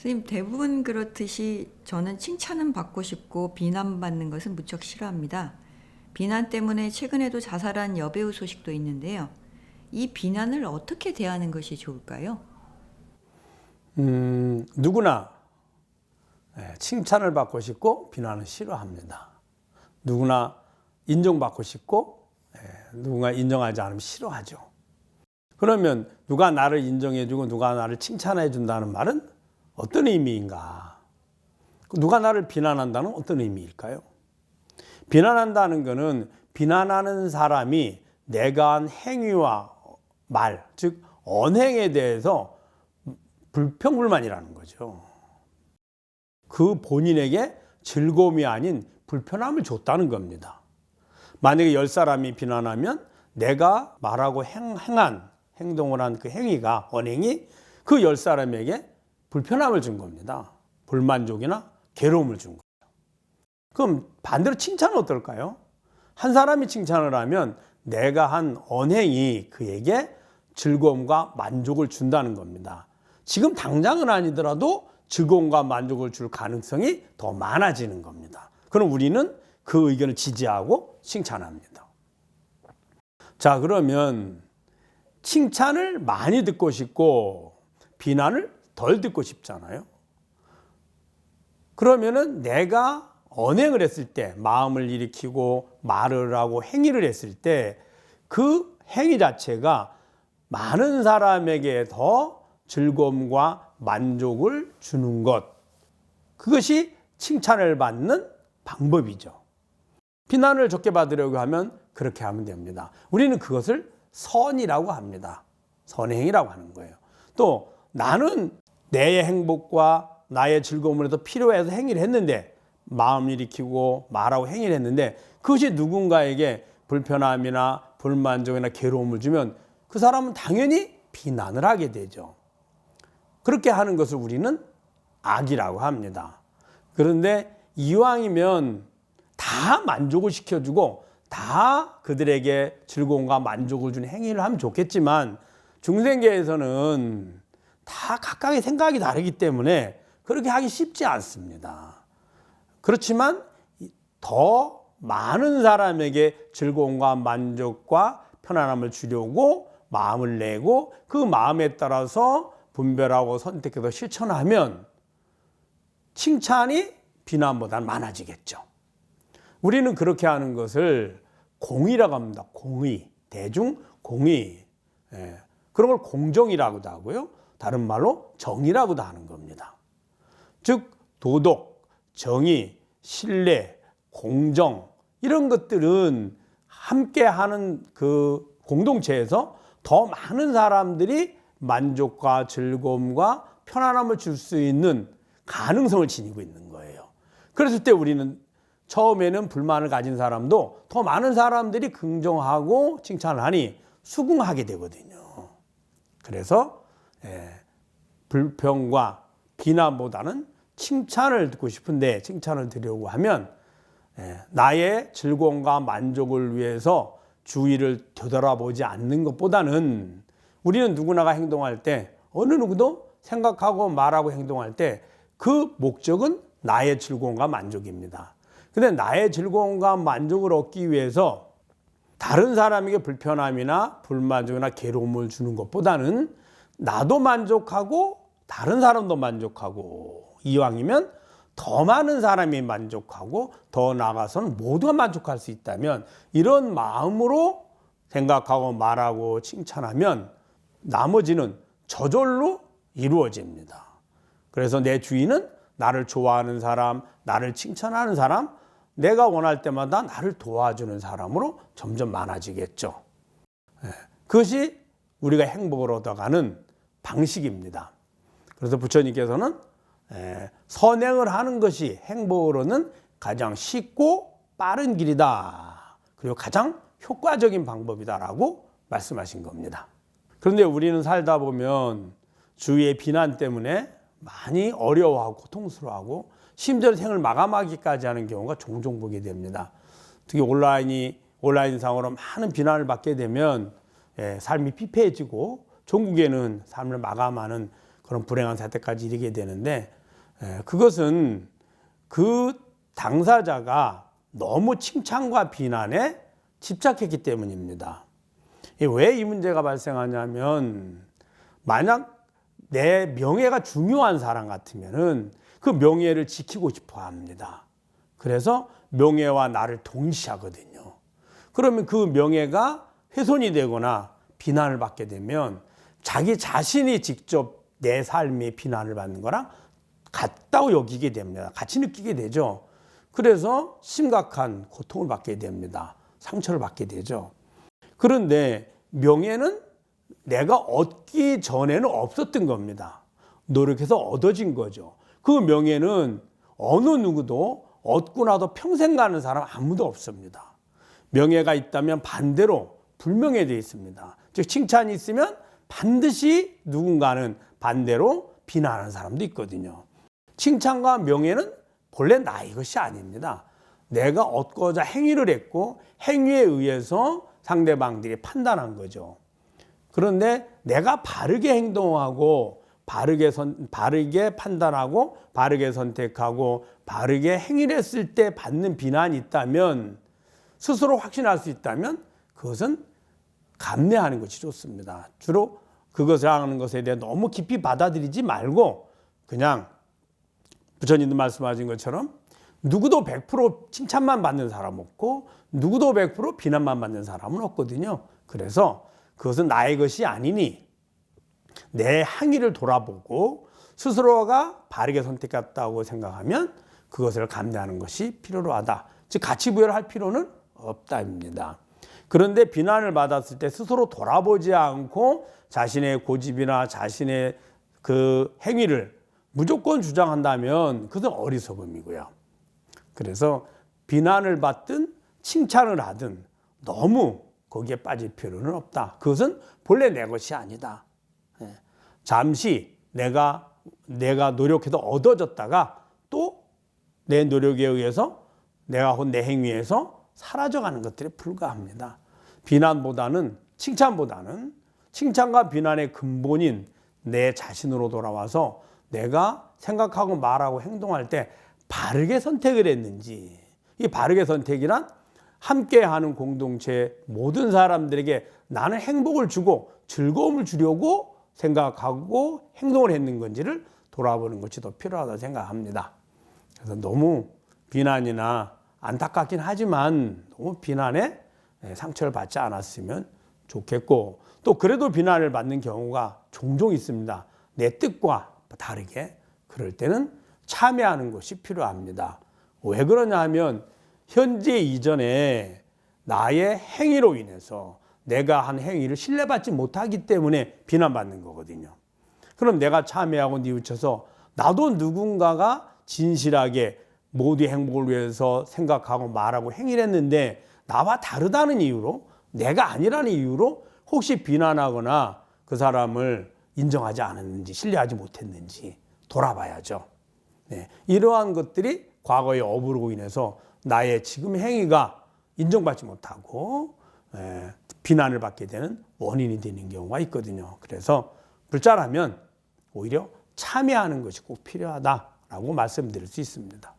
선생님 대부분 그렇듯이 저는 칭찬은 받고 싶고 비난받는 것은 무척 싫어합니다. 비난 때문에 최근에도 자살한 여배우 소식도 있는데요. 이 비난을 어떻게 대하는 것이 좋을까요? 음, 누구나 예, 칭찬을 받고 싶고 비난을 싫어합니다. 누구나 인정받고 싶고 예, 누군가 인정하지 않으면 싫어하죠. 그러면 누가 나를 인정해주고 누가 나를 칭찬해준다는 말은 어떤 의미인가? 누가 나를 비난한다는 어떤 의미일까요? 비난한다는 것은 비난하는 사람이 내가 한 행위와 말, 즉 언행에 대해서 불평불만이라는 거죠. 그 본인에게 즐거움이 아닌 불편함을 줬다는 겁니다. 만약에 열 사람이 비난하면 내가 말하고 행, 행한 행동을 한 그 행위가 언행이 그 열 사람에게 불편함을 준 겁니다. 불만족이나 괴로움을 준 거죠. 그럼 반대로 칭찬은 어떨까요? 한 사람이 칭찬을 하면 내가 한 언행이 그에게 즐거움과 만족을 준다는 겁니다. 지금 당장은 아니더라도 즐거움과 만족을 줄 가능성이 더 많아지는 겁니다. 그럼 우리는 그 의견을 지지하고 칭찬합니다. 자, 그러면 칭찬을 많이 듣고 싶고 비난을 덜 듣고 싶잖아요. 그러면은 내가 언행을 했을 때 마음을 일으키고 말을 하고 행위를 했을 때 그 행위 자체가 많은 사람에게 더 즐거움과 만족을 주는 것. 그것이 칭찬을 받는 방법이죠. 비난을 적게 받으려고 하면 그렇게 하면 됩니다. 우리는 그것을 선이라고 합니다. 선행이라고 하는 거예요. 또 나는 내 행복과 나의 즐거움을 해서 필요해서 행위를 했는데 마음 일으키고 말하고 행위를 했는데 그것이 누군가에게 불편함이나 불만족이나 괴로움을 주면 그 사람은 당연히 비난을 하게 되죠. 그렇게 하는 것을 우리는 악이라고 합니다. 그런데 이왕이면 다 만족을 시켜주고 다 그들에게 즐거움과 만족을 주는 행위를 하면 좋겠지만 중생계에서는 다 각각의 생각이 다르기 때문에 그렇게 하기 쉽지 않습니다. 그렇지만 더 많은 사람에게 즐거움과 만족과 편안함을 주려고 마음을 내고 그 마음에 따라서 분별하고 선택해서 실천하면 칭찬이 비난보다 많아지겠죠. 우리는 그렇게 하는 것을 공의라고 합니다. 공의. 대중 공의. 예. 그런 걸 공정이라고도 하고요. 다른 말로 정의라고도 하는 겁니다. 즉, 도덕, 정의, 신뢰, 공정, 이런 것들은 함께 하는 그 공동체에서 더 많은 사람들이 만족과 즐거움과 편안함을 줄 수 있는 가능성을 지니고 있는 거예요. 그랬을 때 우리는 처음에는 불만을 가진 사람도 더 많은 사람들이 긍정하고 칭찬을 하니 수긍하게 되거든요. 그래서 예, 불평과 비난보다는 칭찬을 듣고 싶은데 칭찬을 드리려고 하면 예, 나의 즐거움과 만족을 위해서 주의를 되돌아보지 않는 것보다는 우리는 누구나가 행동할 때 어느 누구도 생각하고 말하고 행동할 때 그 목적은 나의 즐거움과 만족입니다. 근데 나의 즐거움과 만족을 얻기 위해서 다른 사람에게 불편함이나 불만족이나 괴로움을 주는 것보다는 나도 만족하고 다른 사람도 만족하고 이왕이면 더 많은 사람이 만족하고 더 나아가서는 모두가 만족할 수 있다면 이런 마음으로 생각하고 말하고 칭찬하면 나머지는 저절로 이루어집니다. 그래서 내 주인은 나를 좋아하는 사람, 나를 칭찬하는 사람, 내가 원할 때마다 나를 도와주는 사람으로 점점 많아지겠죠. 예, 그것이 우리가 행복을 얻어가는 방식입니다. 그래서 부처님께서는 예, 선행을 하는 것이 행복으로는 가장 쉽고 빠른 길이다. 그리고 가장 효과적인 방법이다라고 말씀하신 겁니다. 그런데 우리는 살다 보면 주위의 비난 때문에 많이 어려워하고 고통스러워하고 심지어 생을 마감하기까지 하는 경우가 종종 보게 됩니다. 특히 온라인이 온라인상으로 많은 비난을 받게 되면 예, 삶이 피폐해지고 종국에는 삶을 마감하는 그런 불행한 사태까지 이르게 되는데 에, 그것은 그 당사자가 너무 칭찬과 비난에 집착했기 때문입니다. 왜 이 문제가 발생하냐면 만약 내 명예가 중요한 사람 같으면은 그 명예를 지키고 싶어 합니다. 그래서 명예와 나를 동시하거든요. 그러면 그 명예가 훼손이 되거나 비난을 받게 되면 자기 자신이 직접 내 삶의 비난을 받는 거랑 같다고 여기게 됩니다. 같이 느끼게 되죠. 그래서 심각한 고통을 받게 됩니다. 상처를 받게 되죠. 그런데 명예는 내가 얻기 전에는 없었던 겁니다. 노력해서 얻어진 거죠. 그 명예는 어느 누구도 얻고 나도 평생 가는 사람 아무도 없습니다. 명예가 있다면 반대로 불명예되어 있습니다. 즉 칭찬이 있으면 반드시 누군가는 반대로 비난하는 사람도 있거든요. 칭찬과 명예는 본래 나의 것이 아닙니다. 내가 얻고자 행위를 했고 행위에 의해서 상대방들이 판단한 거죠. 그런데 내가 바르게 행동하고 바르게 선, 바르게 판단하고 바르게 선택하고 바르게 행위를 했을 때 받는 비난이 있다면 스스로 확신할 수 있다면 그것은 감내하는 것이 좋습니다. 주로 그것을 하는 것에 대해 너무 깊이 받아들이지 말고 그냥 부처님도 말씀하신 것처럼 누구도 100% 칭찬만 받는 사람 없고 누구도 100% 비난만 받는 사람은 없거든요. 그래서 그것은 나의 것이 아니니 내 행위를 돌아보고 스스로가 바르게 선택했다고 생각하면 그것을 감내하는 것이 필요로 하다. 즉 가치 부여를 할 필요는 없다입니다. 그런데 비난을 받았을 때 스스로 돌아보지 않고 자신의 고집이나 자신의 그 행위를 무조건 주장한다면 그것은 어리석음이고요. 그래서 비난을 받든 칭찬을 하든 너무 거기에 빠질 필요는 없다. 그것은 본래 내 것이 아니다. 예. 잠시 내가 내가 노력해서 얻어졌다가 또 내 노력에 의해서 내가 혼내 행위에서 사라져가는 것들에 불과합니다. 비난보다는 칭찬보다는 칭찬과 비난의 근본인 내 자신으로 돌아와서 내가 생각하고 말하고 행동할 때 바르게 선택을 했는지 이 바르게 선택이란 함께하는 공동체 모든 사람들에게 나는 행복을 주고 즐거움을 주려고 생각하고 행동을 했는 건지를 돌아보는 것이 더 필요하다 생각합니다. 그래서 너무 비난이나 안타깝긴 하지만 너무 비난에 상처를 받지 않았으면 좋겠고 또 그래도 비난을 받는 경우가 종종 있습니다. 내 뜻과 다르게 그럴 때는 참여하는 것이 필요합니다. 왜 그러냐 하면 현재 이전에 나의 행위로 인해서 내가 한 행위를 신뢰받지 못하기 때문에 비난받는 거거든요. 그럼 내가 참여하고 뉘우쳐서 나도 누군가가 진실하게 모두의 행복을 위해서 생각하고 말하고 행위를 했는데 나와 다르다는 이유로 내가 아니라는 이유로 혹시 비난하거나 그 사람을 인정하지 않았는지 신뢰하지 못했는지 돌아봐야죠. 네, 이러한 것들이 과거의 어부로 인해서 나의 지금 행위가 인정받지 못하고 에, 비난을 받게 되는 원인이 되는 경우가 있거든요. 그래서 불자라면 오히려 참여하는 것이 꼭 필요하다라고 말씀드릴 수 있습니다.